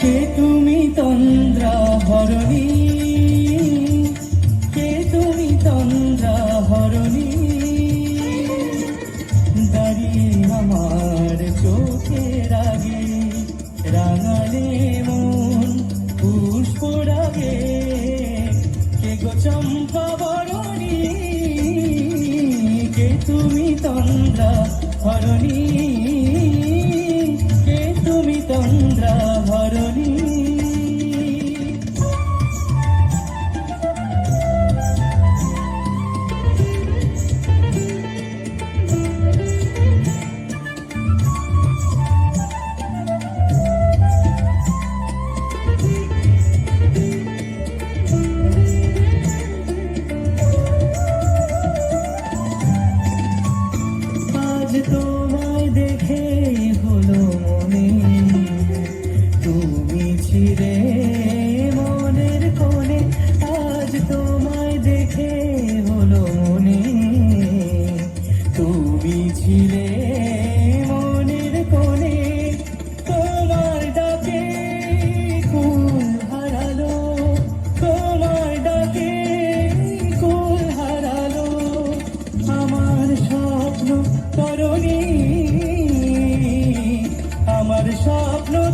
কে তুমি তন্দ্র হরণী কে তুমি তন্দ্র হরণী দাঁড়িয়ে আমার চোখে রাগে, রাঙালে মন পুষ্প রাগে। কে গো চম্পা বরণী? কে তুমি তন্দ্র হরণী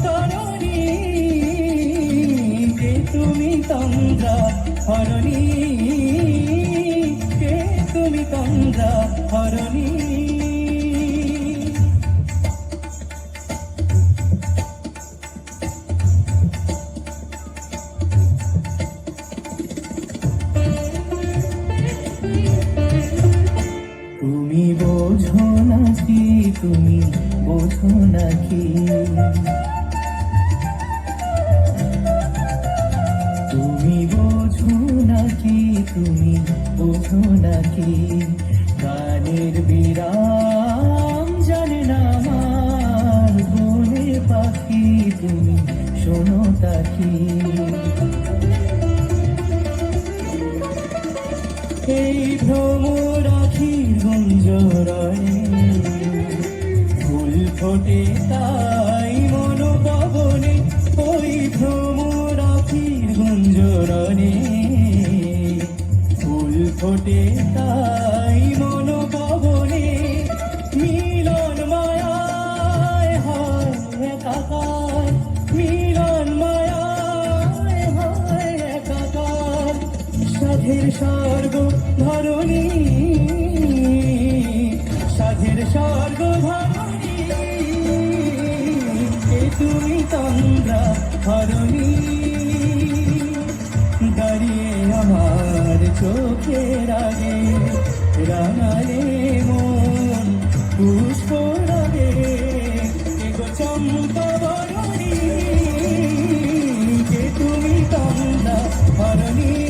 তরণী কে তুমি তন্দ্রা হরণী তুমি তন্দ্রা হরণী? তুমি বোঝো নাকি তুমি বোঝো নাকি বোঝো নাকি তুমি? বোঝো নাকি? গানের বিরাম জানে না আমার বনে পাখি তুমি, শোনো তাকি। এই ভ্রমর আখির গুঞ্জরণে ফুল ফোটে তাই মনোপবনে ওই ভ্রমর আখির গুঞ্জরণে ফুল ফোটে তাই মনোপবনে মিলন মায়ায় হয় একাকার। মিলন মায়ায় হয় একাকার। সাধের স্বর্গ ধরণী, সাধের স্বর্গ ধরণী। তুমি তন্দ্রা ধরণী? দাঁড়িয়ে চোখের আগে রাঙালে মন পুষ্প রাগে এগো চম্পা বরণী যে তুমি কমলা ভরণী